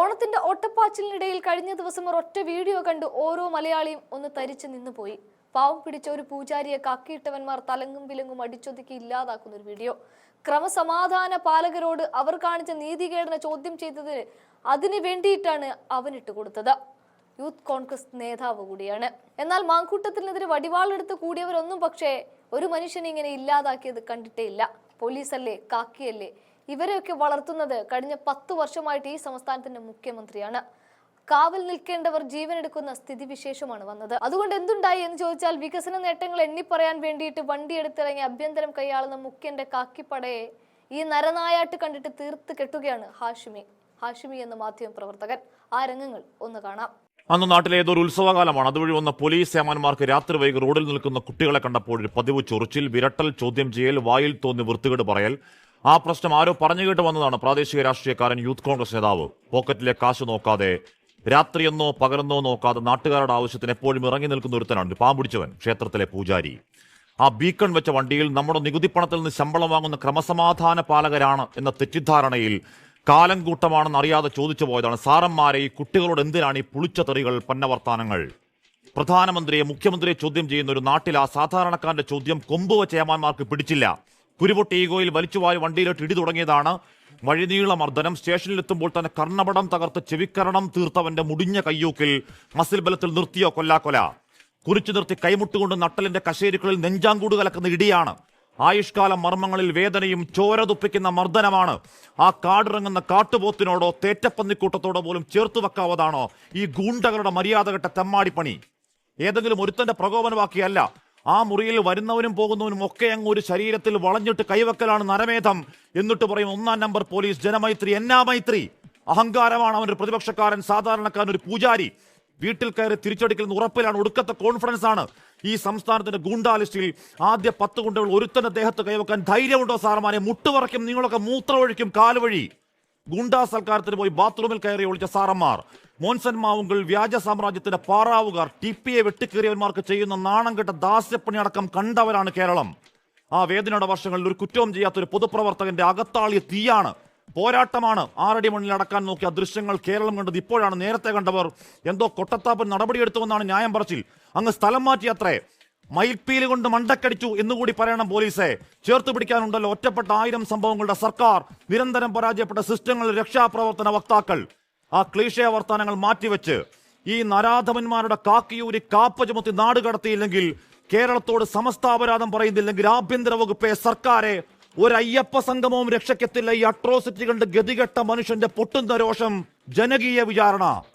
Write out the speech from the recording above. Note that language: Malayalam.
ഓണത്തിന്റെ ഒട്ടപ്പാച്ചിലിനിടയിൽ കഴിഞ്ഞ ദിവസം ഒരൊറ്റ വീഡിയോ കണ്ട് ഓരോ മലയാളിയും ഒന്ന് തരിച്ചു നിന്നുപോയി പാവം പിടിച്ച ഒരു പൂജാരിയെ കക്കിയിട്ടവന്മാർ തലങ്ങും വിലങ്ങും അടിച്ചൊതുക്കി ഇല്ലാതാക്കുന്ന ഒരു വീഡിയോ. ക്രമസമാധാന പാലകരോട് അവർ കാണിച്ച നീതികേടനെ ചോദ്യം ചെയ്തതിന് അതിന് വേണ്ടിയിട്ടാണ് അവനിട്ട് കൊടുത്തത്. യൂത്ത് കോൺഗ്രസ് നേതാവ് കൂടിയാണ്. എന്നാൽ മാങ്കൂട്ടത്തിനെതിരെ വടിവാളെടുത്ത് കൂടിയവരൊന്നും പക്ഷേ ഒരു മനുഷ്യനെ ഇങ്ങനെ ഇല്ലാതാക്കിയത് കണ്ടിട്ടേ ഇല്ല. പോലീസല്ലേ കാക്കിയല്ലേ ഇവരെയൊക്കെ വളർത്തുന്നത് കഴിഞ്ഞ പത്തു വർഷമായിട്ട് ഈ സംസ്ഥാനത്തിന്റെ മുഖ്യമന്ത്രിയാണ്. കാവൽ നിൽക്കേണ്ടവർ ജീവനെടുക്കുന്ന സ്ഥിതിവിശേഷമാണ് വന്നത്. അതുകൊണ്ട് എന്തുണ്ടായി എന്ന് ചോദിച്ചാൽ വികസന നേട്ടങ്ങൾ എണ്ണിപ്പറയാൻ വേണ്ടിയിട്ട് വണ്ടിയെടുത്തിറങ്ങി അഭ്യന്തരം കൈയാളുന്ന മുഖ്യന്റെ കാക്കിപ്പടയെ ഈ നരനായാട്ട് കണ്ടിട്ട് തീർത്ത് കെട്ടുകയാണ് ഹാഷിമി. ഹാഷിമി എന്ന മാധ്യമ പ്രവർത്തകൻ. ആ രംഗങ്ങൾ ഒന്ന് കാണാം. അന്ന് നാട്ടിലെ ഏതൊരു ഉത്സവകാലമാണ് അതുവഴി വന്ന പോലീസ് സേമാന്മാർക്ക് രാത്രി വൈകി റോഡിൽ നിൽക്കുന്ന കുട്ടികളെ കണ്ടപ്പോൾ ഒരു പതിവ് ചൊറിച്ചിൽ വിരട്ടൽ ചോദ്യം ചെയ്യൽ വായിൽ തോന്നി വൃത്തികേട് പറയൽ ആ പ്രശ്നം ആരോ പറഞ്ഞു കേട്ട് വന്നതാണ്. പ്രാദേശിക രാഷ്ട്രീയക്കാരൻ യൂത്ത് കോൺഗ്രസ് നേതാവ്. പോക്കറ്റിലെ കാശ് നോക്കാതെ രാത്രിയെന്നോ പകലെന്നോ നോക്കാതെ നാട്ടുകാരുടെ ആവശ്യത്തിന് എപ്പോഴും ഇറങ്ങി നിൽക്കുന്ന ഒരുത്തനാണ്. പാമ്പുടിച്ചവൻ ക്ഷേത്രത്തിലെ പൂജാരി. ആ ബീക്കൺ വെച്ച വണ്ടിയിൽ നമ്മുടെ നികുതി പണത്തിൽ നിന്ന് ശമ്പളം വാങ്ങുന്ന ക്രമസമാധാന പാലകരാണ് എന്ന തെറ്റിദ്ധാരണയിൽ കാലം കൂട്ടമാണെന്ന് അറിയാതെ ചോദിച്ചു പോയതാണ്. സാറന്മാരെ ഈ കുട്ടികളോട് എന്തിനാണ് ഈ പുളിച്ച തെറികൾ പന്നവർത്താനങ്ങൾ? പ്രധാനമന്ത്രിയെ മുഖ്യമന്ത്രിയെ ചോദ്യം ചെയ്യുന്ന ഒരു നാട്ടിൽ ആ സാധാരണക്കാരന്റെ ചോദ്യം കൊമ്പുവ ചേമാന്മാർക്ക് പിടിച്ചില്ല. കുരുപൊട്ടി ഈഗോയിൽ വലിച്ചുവാരി വണ്ടിയിലോട്ട് ഇടി തുടങ്ങിയതാണ്. വഴിനീള മർദ്ദനം. സ്റ്റേഷനിലെത്തുമ്പോൾ തന്നെ കർണപടം തകർത്ത് ചെവിക്കരണം തീർത്തവന്റെ മുടിഞ്ഞ കയ്യൂക്കിൽ മസിൽ ബലത്തിൽ നിർത്തിയോ കൊല്ലാക്കൊല കുറിച്ചു നിർത്തി കൈമുട്ടുകൊണ്ട് നട്ടലിന്റെ കശേരുക്കളിൽ നെഞ്ചാങ്കൂട് കലക്കുന്ന ഇടിയാണ്. ആയുഷ്കാല മർമ്മങ്ങളിൽ വേദനയും ചോര തുപ്പിക്കുന്ന മർദ്ദനമാണ്. ആ കാടിറങ്ങുന്ന കാട്ടുപോത്തിനോടോ തേറ്റപ്പന്നിക്കൂട്ടത്തോടോ പോലും ചേർത്ത് വെക്കാവതാണോ ഈ ഗൂണ്ടകളുടെ മര്യാദകെട്ട തെമ്മാടിപ്പണി? ഏതെങ്കിലും ഒരുത്തന്റെ പ്രകോപനമാക്കിയല്ല ആ മുറിയിൽ വരുന്നവനും പോകുന്നവനും ഒക്കെ അങ്ങ് ഒരു ശരീരത്തിൽ വളഞ്ഞിട്ട് കൈവക്കലാണ് നരമേധം. എന്നിട്ട് പറയും ഒന്നാം നമ്പർ പോലീസ് ജനമൈത്രി എന്നാ മൈത്രി അഹങ്കാരമാണ് അവന്റെ പ്രതിപക്ഷക്കാരൻ സാധാരണക്കാരൻ ഒരു പൂജാരി. വീട്ടിൽ കയറി തിരിച്ചടിക്കുന്ന ഉറപ്പിലാണ്. ഒടുക്കത്തെ കോൺഫിഡൻസ് ആണ്. ഈ സംസ്ഥാനത്തിന്റെ ഗൂണ്ടാലിസ്റ്റിൽ ആദ്യ പത്ത് ഗുണ്ടകൾ ഒരുത്തന്റെ ദേഹത്ത് കൈവക്കാൻ ധൈര്യമുണ്ടോ സാറമാനെ മുട്ടുപറയ്ക്കും നിങ്ങളൊക്കെ മൂത്രമൊഴിക്കും കാലുവഴി ഗുണ്ടാ സൽക്കാരത്തിന് പോയി ബാത്റൂമിൽ കയറി ഒളിച്ച സാറന്മാർ. മോൻസൻ മാവുങ്കൾ വ്യാജ സാമ്രാജ്യത്തിന്റെ പാറാവുകാർ ടി പി എ വെട്ടിക്കേറിയവന്മാർക്ക് ചെയ്യുന്ന നാണം കെട്ട ദാസ്യപ്പണി അടക്കം കണ്ടവരാണ് കേരളം. ആ വേദനയുടെ വർഷങ്ങളിൽ ഒരു കുറ്റവും ചെയ്യാത്ത ഒരു പൊതുപ്രവർത്തകന്റെ അകത്താളിയ തീയാണ്. പോരാട്ടമാണ് ആറടി മണ്ണിൽ അടക്കാൻ നോക്കിയ ദൃശ്യങ്ങൾ കേരളം കണ്ടത് ഇപ്പോഴാണ് നേരത്തെ കണ്ടവർ. എന്തോ കൊട്ടത്താപ്പൻ നടപടിയെടുത്തുവെന്നാണ് ന്യായം പറച്ചിൽ. അങ്ങ് സ്ഥലം മാറ്റിയത്രേ. മയിൽപ്പീൽ കൊണ്ട് മണ്ടക്കടിച്ചു എന്നുകൂടി പറയണം പോലീസെ. ചേർത്ത് പിടിക്കാനുണ്ടല്ലോ ഒറ്റപ്പെട്ട ആയിരം സംഭവങ്ങളുടെ സർക്കാർ. നിരന്തരം പരാജയപ്പെട്ട സിസ്റ്റങ്ങൾ രക്ഷാപ്രവർത്തന വക്താക്കൾ. ആ ക്ലീശയ വർത്താനങ്ങൾ മാറ്റിവെച്ച് ഈ നരാധമന്മാരുടെ കാക്കിയൂരി കാപ്പ ചുമത്തി നാട് കടത്തിയില്ലെങ്കിൽ കേരളത്തോട് സമസ്താപരാധം പറയുന്നില്ലെങ്കിൽ ആഭ്യന്തര വകുപ്പേ സർക്കാരെ ഒരു അയ്യപ്പ സംഗമവും രക്ഷയ്ക്കെത്തില്ല ഈ അട്രോസിറ്റി കണ്ട് ഗതികെട്ട മനുഷ്യന്റെ പൊട്ടുന്ന രോഷം ജനകീയ വിചാരണ.